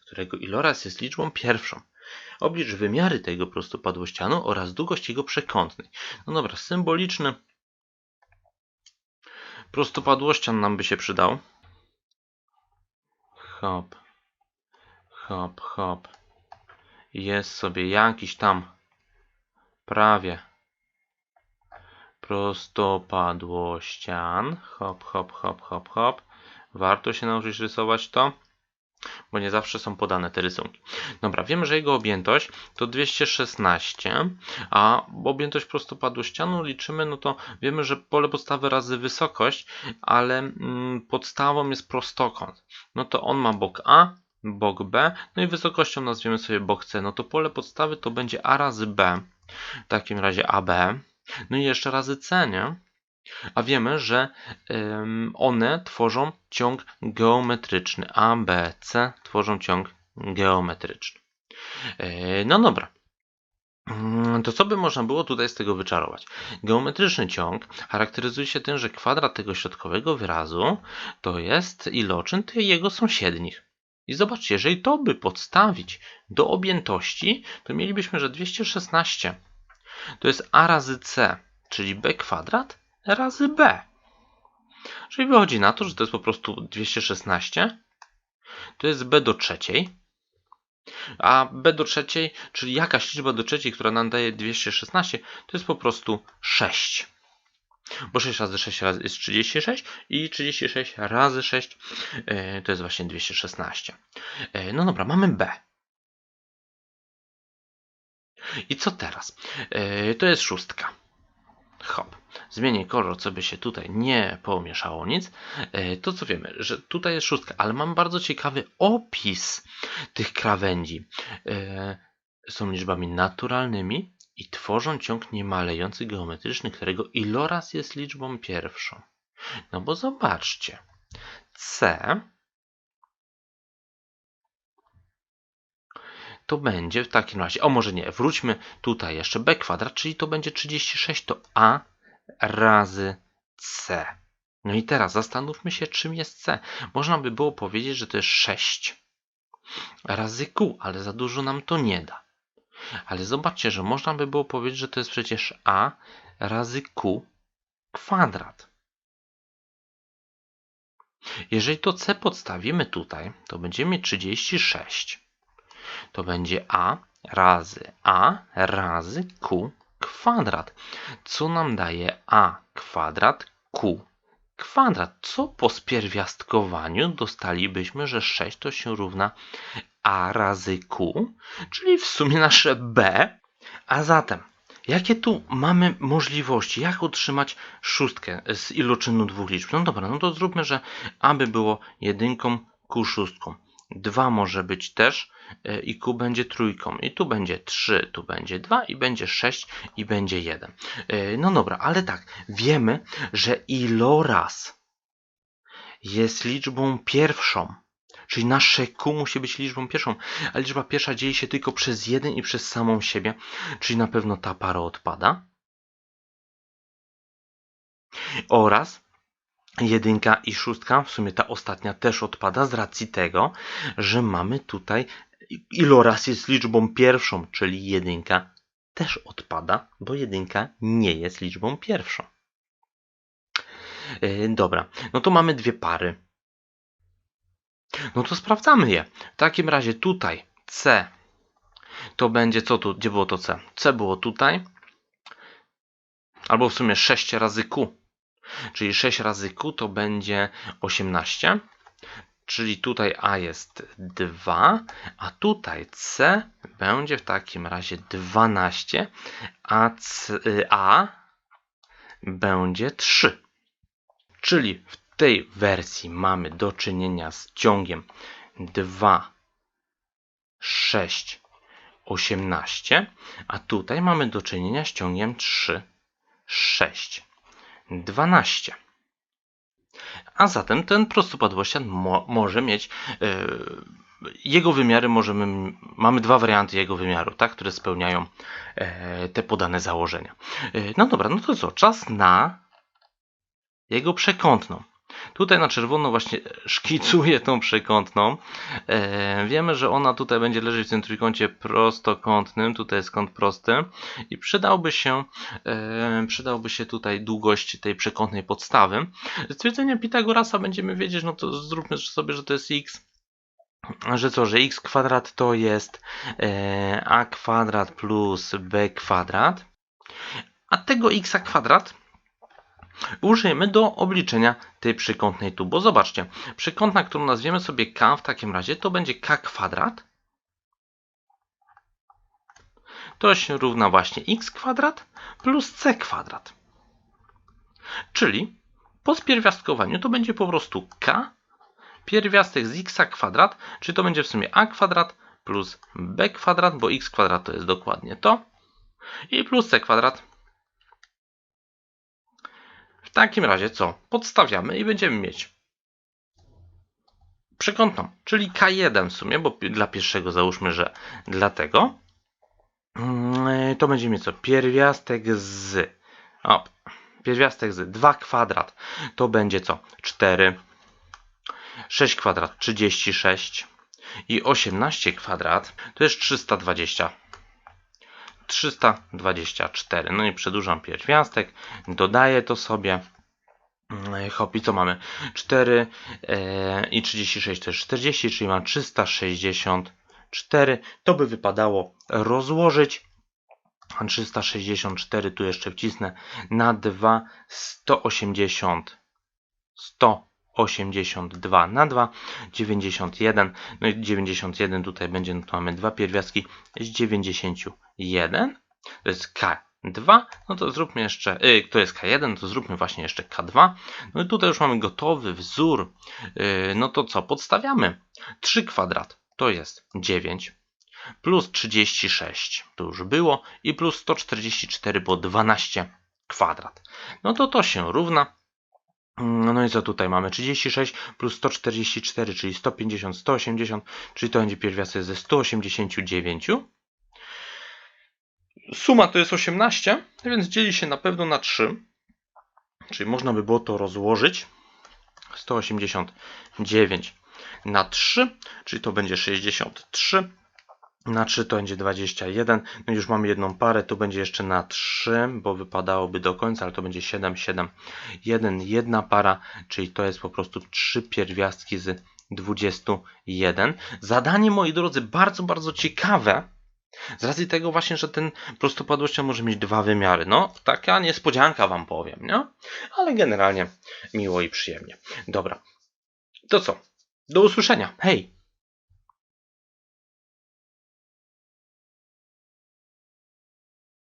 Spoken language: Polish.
którego iloraz jest liczbą pierwszą. Oblicz wymiary tego prostopadłościanu oraz długość jego przekątnej. No dobra, symboliczny prostopadłościan nam by się przydał. Hop, hop, hop. Jest sobie jakiś tam prawie prostopadłościan. Hop, hop, hop, hop, hop. Warto się nauczyć rysować to, bo nie zawsze są podane te rysunki. Dobra, wiemy, że jego objętość to 216, a objętość prostopadłościanu liczymy, no to wiemy, że pole podstawy razy wysokość, ale mm, podstawą jest prostokąt. No to on ma bok A, bok B, no i wysokością nazwiemy sobie bok C. No to pole podstawy to będzie A razy B, w takim razie AB, no i jeszcze razy C, nie? A wiemy, że one tworzą ciąg geometryczny. A, B, C tworzą ciąg geometryczny. Yy, no dobra. Mm, To co by można było tutaj z tego wyczarować? Geometryczny ciąg charakteryzuje się tym, że kwadrat tego środkowego wyrazu to jest iloczyn tych jego sąsiednich. I zobaczcie, jeżeli to by podstawić do objętości, to mielibyśmy, że 216 to jest a razy c, czyli b kwadrat razy b. Czyli wychodzi na to, że to jest po prostu 216, to jest b do trzeciej, a b do trzeciej, czyli jakaś liczba do trzeciej, która nam daje 216, to jest po prostu 6. Bo 6 razy 6 razy jest 36 i 36 razy 6 yy, to jest właśnie 216. Yy, no dobra, mamy b. I co teraz? Yy, to jest szóstka. Hop. Zmienię kolor, co by się tutaj nie pomieszało nic. Yy, to co wiemy, że tutaj jest szóstka, ale mam bardzo ciekawy opis tych krawędzi. Yy, są liczbami naturalnymi i tworzą ciąg niemalejący geometryczny, którego iloraz jest liczbą pierwszą. No bo zobaczcie. C to będzie w takim razie, o może nie, wróćmy tutaj jeszcze b kwadrat, czyli to będzie 36, to a razy c. No i teraz zastanówmy się, czym jest c. Można by było powiedzieć, że to jest 6 razy q, ale za dużo nam to nie da. Ale zobaczcie, że można by było powiedzieć, że to jest przecież a razy q kwadrat. Jeżeli to c podstawimy tutaj, to będziemy mieć 36 to będzie a razy a razy q kwadrat, co nam daje a kwadrat q kwadrat, co po spierwiastkowaniu dostalibyśmy, że 6 to się równa a razy q, czyli w sumie nasze b, a zatem Jakie tu mamy możliwości? Jak utrzymać szóstkę z iloczynu dwóch liczb? No dobra, no to zróbmy, że a by było jedynką, q szóstką. 2 może być też e, i Q będzie trójką. I tu będzie 3, tu będzie 2 i będzie 6 i będzie 1. E, no dobra, ale tak, wiemy, że iloraz jest liczbą pierwszą. Czyli nasze Q musi być liczbą pierwszą, a liczba pierwsza dzieje się tylko przez 1 i przez samą siebie, czyli na pewno ta para odpada. Oraz jedynka i szóstka, w sumie ta ostatnia też odpada z racji tego, że mamy tutaj iloraz jest liczbą pierwszą, czyli jedynka też odpada, bo jedynka nie jest liczbą pierwszą. Yy, dobra, no to mamy dwie pary. No to sprawdzamy je. W takim razie tutaj C to będzie co tu? Gdzie było to C? C było tutaj. Albo w sumie 6 razy Q Czyli 6 razy Q to będzie 18. Czyli tutaj A jest 2, a tutaj C będzie w takim razie 12, a, C, a będzie 3. Czyli w tej wersji mamy do czynienia z ciągiem 2, 6, 18, a tutaj mamy do czynienia z ciągiem 3, 6. 12. A zatem ten prostopadłościan mo może mieć yy, jego wymiary możemy, mamy dwa warianty jego wymiaru, tak, które spełniają e, te podane założenia. E, no dobra, no to co? Czas na jego przekątną. Tutaj na czerwono właśnie szkicuję tą przekątną. E, wiemy, że ona tutaj będzie leżeć w tym trójkącie prostokątnym. Tutaj jest kąt prosty. I przydałby się, e, przydałby się tutaj długość tej przekątnej podstawy. Z twierdzenia Pitagorasa będziemy wiedzieć, no to zróbmy sobie, że to jest x że co, że x kwadrat to jest e, a kwadrat plus b kwadrat, a tego x kwadrat użyjemy do obliczenia tej przekątnej tu, bo zobaczcie, przekątna, którą nazwiemy sobie k w takim razie, to będzie k kwadrat, to się równa właśnie x kwadrat plus c kwadrat. Czyli po spierwiastkowaniu to będzie po prostu k pierwiastek z x kwadrat, czyli to będzie w sumie a kwadrat plus b kwadrat, bo x kwadrat to jest dokładnie to i plus c kwadrat. W takim razie co? Podstawiamy i będziemy mieć przekątną, czyli K1 w sumie, bo dla pierwszego załóżmy, że dlatego mm, to będziemy co? Pierwiastek z o, pierwiastek z 2 kwadrat to będzie co? 4 6 kwadrat 36 i 18 kwadrat to jest 320. 324. No i przedłużam pierwiastek, dodaję to sobie. Mm, hop, i co mamy? 4 e, i 36 to jest 40, czyli mam 364. To by wypadało rozłożyć. 364 tu jeszcze wcisnę na 2, 180, 100 82 na 2, 91, no i 91 tutaj będzie, no to mamy dwa pierwiastki z 91, to jest K2, no to zróbmy jeszcze, yy, to jest K1, to zróbmy właśnie jeszcze K2, no i tutaj już mamy gotowy wzór, yy, no to co, podstawiamy, 3 kwadrat to jest 9, plus 36 to już było i plus 144 było 12 kwadrat, no to to się równa no i co tutaj mamy? 36 plus 144, czyli 150, 180, czyli to będzie pierwiastek ze 189. Suma to jest 18, więc dzieli się na pewno na 3. Czyli można by było to rozłożyć. 189 na 3, czyli to będzie 63 na 3 to będzie 21. No już mamy jedną parę, tu będzie jeszcze na 3, bo wypadałoby do końca, ale to będzie 7, 7, 1, jedna para, czyli to jest po prostu 3 pierwiastki z 21. Zadanie, moi drodzy, bardzo, bardzo ciekawe. Z racji tego właśnie, że ten prostopadłością może mieć dwa wymiary. No, taka niespodzianka wam powiem, nie? Ale generalnie miło i przyjemnie. Dobra. To co? Do usłyszenia. Hej!